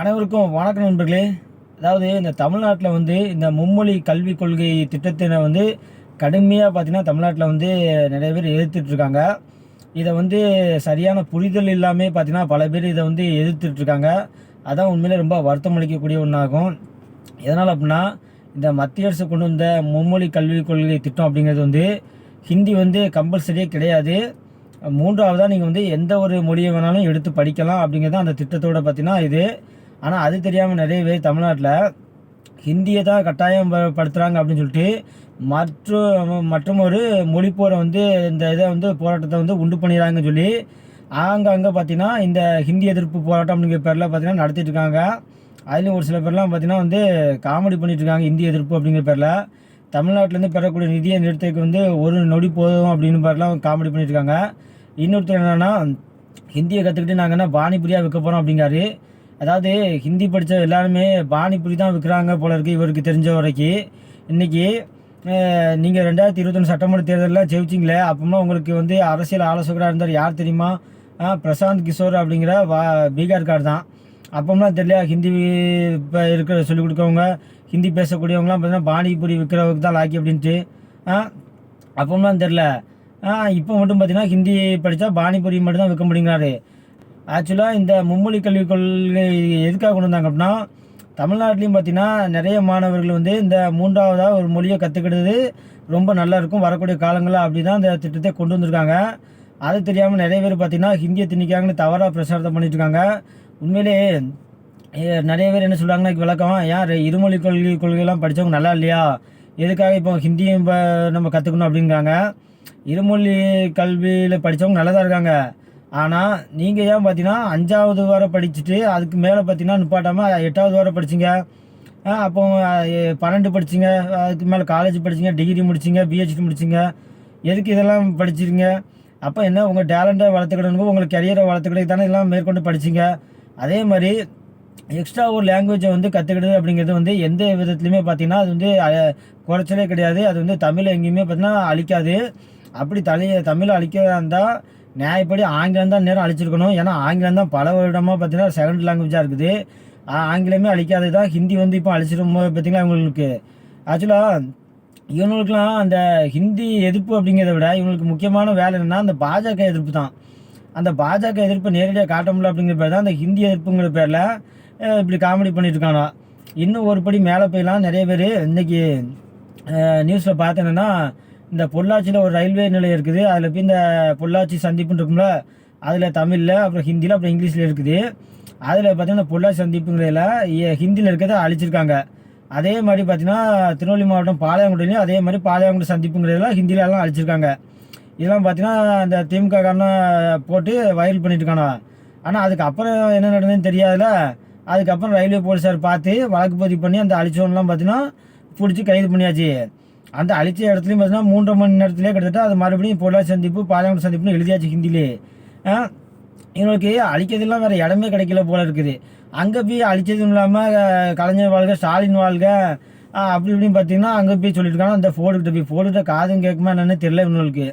அனைவருக்கும் வணக்கம் நண்பர்களே. அதாவது இந்த தமிழ்நாட்டில் வந்து இந்த மும்மொழி கல்விக் கொள்கை திட்டத்தினை வந்து கடுமையாக பார்த்தீங்கன்னா தமிழ்நாட்டில் வந்து நிறைய பேர் எதிர்த்துட்ருக்காங்க. இதை வந்து சரியான புரிதல் இல்லாமல் பார்த்தீங்கன்னா பல பேர் இதை வந்து எதிர்த்துட்ருக்காங்க. அதான் உண்மையிலே ரொம்ப வருத்தம் அளிக்கக்கூடிய ஒன்றாகும் எதனால் அப்படின்னா இந்த மத்திய அரசு கொண்டு வந்த மும்மொழி கல்விக் கொள்கை திட்டம் அப்படிங்கிறது வந்து ஹிந்தி வந்து கம்பல்சரியே கிடையாது. மூன்றாவதாக நீங்கள் வந்து எந்த ஒரு மொழியை வேணாலும் எடுத்து படிக்கலாம் அப்படிங்கிறது அந்த திட்டத்தோட பார்த்திங்கன்னா இது. ஆனால் அது தெரியாமல் நிறைய பேர் தமிழ்நாட்டில் ஹிந்தியை தான் கட்டாயம் படுத்துகிறாங்க அப்படின்னு சொல்லிட்டு மற்றும் மற்றும் ஒரு மொழிப்போரை வந்து இந்த இதை வந்து போராட்டத்தை வந்து உண்டு பண்ணிடுறாங்கன்னு சொல்லி ஆங்காங்கே பார்த்தீங்கன்னா இந்த ஹிந்தி எதிர்ப்பு போராட்டம் அப்படிங்கிற பேரில் பார்த்தீங்கன்னா நடத்திட்டு இருக்காங்க. அதுலேயும் ஒரு சில பேர்லாம் பார்த்தீங்கன்னா வந்து காமெடி பண்ணிட்டு இருக்காங்க இந்தி எதிர்ப்பு அப்படிங்கிற பேரில். தமிழ்நாட்டிலேருந்து பெறக்கூடிய நிதியை நிறுத்தத்துக்கு வந்து ஒரு நொடி போதும் அப்படின்னு பேர்லாம் காமெடி பண்ணிட்டு இருக்காங்க. இன்னொருத்தர் என்னென்னா ஹிந்தியை கற்றுக்கிட்டு நாங்கள் என்ன பானிபுரியாக விற்க போகிறோம் அப்படிங்காரு அதாவது ஹிந்தி படித்த எல்லாருமே பானிபூரி தான் விற்கிறாங்க போல இருக்குது இவருக்கு தெரிஞ்ச வரைக்கும் இன்றைக்கி நீங்கள் ரெண்டாயிரத்தி இருபத்தொன்று சட்டமன்ற தேர்தலில் ஜெயிச்சிங்களே அப்போமா உங்களுக்கு வந்து அரசியல் ஆலோசகராக இருந்தார் யார் தெரியுமா? பிரசாந்த் கிஷோர் அப்படிங்கிற வா பீகார்கார் தான். அப்போம்லாம் தெரியல ஹிந்தி இப்போ இருக்கிற சொல்லிக் கொடுக்கவங்க ஹிந்தி பேசக்கூடியவங்களாம் பார்த்தீங்கன்னா பானிபூரி விற்கிறவங்க தான் லாக்கி அப்படின்ட்டு. அப்போம்லாம் தெரில இப்போ மட்டும் பார்த்தீங்கன்னா ஹிந்தி படித்தா பானிபூரி மட்டும் தான் விற்க முடியுங்கிறாரு. ஆக்சுவலாக இந்த மும்மொழி கல்விக் கொள்கை எதுக்காக கொண்டு வந்தாங்க அப்படின்னா தமிழ்நாட்டிலையும் பார்த்தீங்கன்னா நிறைய மாணவர்கள் வந்து இந்த மூன்றாவதாக ஒரு மொழியை கற்றுக்கிட்டது ரொம்ப நல்லா இருக்கும். வரக்கூடிய காலங்களில் அப்படி தான் இந்த திட்டத்தை கொண்டு வந்திருக்காங்க. அது தெரியாமல் நிறைய பேர் பார்த்தீங்கன்னா ஹிந்தியை திணிக்காங்கன்னு தவறாக பிரசாரத்தை பண்ணிட்டுருக்காங்க உண்மையிலே நிறைய பேர் என்ன சொல்கிறாங்கன்னா விளக்கம் ஏன் இருமொழி கொள்கை கொள்கையெல்லாம் படித்தவங்க நல்லா இல்லையா? எதுக்காக இப்போ ஹிந்தியும் இப்போ நம்ம கற்றுக்கணும் அப்படிங்கிறாங்க. இருமொழி கல்வியில் படித்தவங்க நல்லா தான் இருக்காங்க. ஆனால் நீங்கள் ஏன் பார்த்தீங்கன்னா அஞ்சாவது வர படிச்சுட்டு அதுக்கு மேலே பார்த்தீங்கன்னா நிப்பாட்டாமல் எட்டாவது வர படிச்சிங்க. அப்போ பன்னெண்டு படிச்சிங்க. அதுக்கு மேலே காலேஜ் படிச்சிங்க டிகிரி முடிச்சிங்க பிஹெச்டி முடிச்சிங்க. எதுக்கு இதெல்லாம் படிச்சிருங்க அப்போ என்ன உங்கள் டேலண்ட்டை வளர்த்துக்கிடணும் உங்கள் கெரியரை வளர்த்துக்கிட்டு தானே இதெல்லாம் மேற்கொண்டு படிச்சிங்க. அதே மாதிரி எக்ஸ்ட்ரா ஒரு லாங்குவேஜை வந்து கற்றுக்கிடுது அப்படிங்கிறது வந்து எந்த விதத்துலையுமே பார்த்தீங்கன்னா அது வந்து குறைச்சலே கிடையாது. அது வந்து தமிழை எங்கேயுமே பார்த்தீங்கன்னா அழிக்காது. அப்படி தலை தமிழை அழிக்கிறதா இருந்தால் நியாயப்படி ஆங்கிலம் தான் நேரம் அழிச்சிருக்கணும். ஏன்னா ஆங்கிலம் தான் பல வருடமாக பார்த்தீங்கன்னா செகண்ட் லாங்குவேஜாக இருக்குது. ஆங்கிலமே அழிக்காது தான். ஹிந்தி வந்து இப்போ அழிச்சிடும் போது பார்த்தீங்களா இவங்களுக்கு? ஆக்சுவலாக இவங்களுக்குலாம் அந்த ஹிந்தி எதிர்ப்பு அப்படிங்கிறத விட இவங்களுக்கு முக்கியமான வேலை என்னன்னா அந்த பாஜக எதிர்ப்பு தான். அந்த பாஜக எதிர்ப்பு நேரடியாக காட்ட முடியல அப்படிங்கிற பேர் தான் அந்த ஹிந்தி எதிர்ப்புங்கிற பேரில் இப்படி காமெடி பண்ணிட்டு இருக்காங்க இன்னும் ஒரு படி மேலே போயெல்லாம் நிறைய பேர் இன்னைக்கு நியூஸில் பார்த்தேன்னா இந்த பொள்ளாச்சியில் ஒரு ரயில்வே நிலையம் இருக்குது. அதில் போய் இந்த பொள்ளாச்சி சந்திப்புன்னு இருக்கும்ல அதில் தமிழில் அப்புறம் ஹிந்தியில் அப்புறம் இங்கிலீஷில் இருக்குது. அதில் பார்த்தீங்கன்னா பொள்ளாச்சி சந்திப்புங்கிறதுல ஹிந்தியில் இருக்கிறத அழிச்சிருக்காங்க. அதே மாதிரி பார்த்தீங்கன்னா திருநெல்வேலி மாவட்டம் பாளையங்குடிலையும் அதே மாதிரி பாளையங்குடி சந்திப்புங்கிறதெல்லாம் ஹிந்திலலாம் அழிச்சிருக்காங்க. இதெல்லாம் பார்த்தீங்கன்னா அந்த திமுக காரணம் போட்டு வயல் பண்ணிட்டுருக்கானா. ஆனால் அதுக்கப்புறம் என்ன நடந்ததுன்னு தெரியாதுல. அதுக்கப்புறம் ரயில்வே போலீஸார் பார்த்து வழக்கு பதிவு பண்ணி அந்த அழிச்சவன்லாம் பார்த்தீங்கன்னா பிடிச்சி கைது பண்ணியாச்சு. அந்த அழிச்ச இடத்துலையும் பார்த்தீங்கன்னா மூன்றரை மணி நேரத்துலேயே கிட்டத்தட்ட அது மறுபடியும் பொருளாதார சந்திப்பு பாராளுமன்ற சந்திப்புன்னு எழுதியாச்சு ஹிந்திலே இவங்களுக்கு அழிக்கிறதுலாம் வேறு இடமே கிடைக்கல போல இருக்குது. அங்கே போய் அழிச்சதும் இல்லாமல் கலைஞர் வாழ்க ஸ்டாலின் வாழ்க அப்படி இப்படின்னு பார்த்தீங்கன்னா அங்கே போய் சொல்லியிருக்காங்க அந்த ஃபோர்டுக்கிட்ட போய் ஃபோர்டுகிட்ட காதும் கேட்குமா என்னன்னு தெரியல இவங்களுக்கு.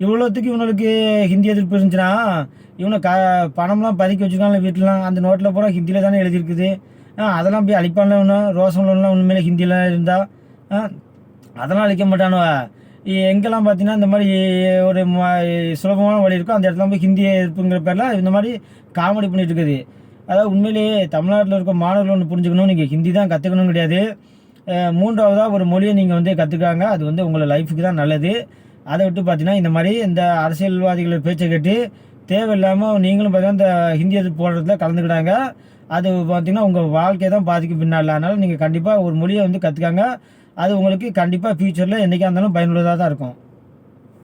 இவ்வளோத்துக்கு இவனுக்கு ஹிந்தி எதிர்ப்பு இருந்துச்சுன்னா இவனை க பணம்லாம் பதுக்கி வச்சுருக்காங்க வீட்டிலாம் அந்த நோட்டில் பூரா ஹிந்தியில் தானே எழுதியிருக்குது. ஆ, அதெல்லாம் போய் அழிப்பான்ல ஒன்றும் ரோசம்லாம் உண்மையிலே ஹிந்தியில் இருந்தால் அதெல்லாம் அழிக்க மாட்டானுவ. எங்கெல்லாம் பார்த்தீங்கன்னா இந்த மாதிரி ஒரு சுலபமான வழி இருக்கோ அந்த இடத்துல போய் ஹிந்தி எதிர்ப்புங்கிற பேரில் இந்த மாதிரி காமெடி பண்ணிட்டு இருக்குது அதாவது உண்மையிலேயே தமிழ்நாட்டில் இருக்க மாணவர்கள் ஒன்று புரிஞ்சுக்கணும். நீங்கள் ஹிந்தி தான் கற்றுக்கணும் கிடையாது. மூன்றாவதாக ஒரு மொழியை நீங்கள் வந்து கற்றுக்காங்க அது வந்து உங்களை லைஃபுக்கு தான் நல்லது. அதை விட்டு பார்த்தீங்கன்னா இந்த மாதிரி இந்த அரசியல்வாதிகள் பேச்சை கேட்டு தேவையில்லாமல் நீங்களும் பார்த்தீங்கன்னா இந்த ஹிந்தி எதிர்ப்பு போடுறதுல கலந்துக்கிட்டாங்க. அது பார்த்தீங்கன்னா உங்கள் வாழ்க்கையை தான் பாதிக்கும் பின்னால் அதனால் நீங்கள் கண்டிப்பாக ஒரு மொழியை வந்து கற்றுக்காங்க அது உங்களுக்கு கண்டிப்பாக ஃப்யூச்சரில் என்றைக்கா இருந்தாலும் பயனுள்ளதாக தான் இருக்கும்.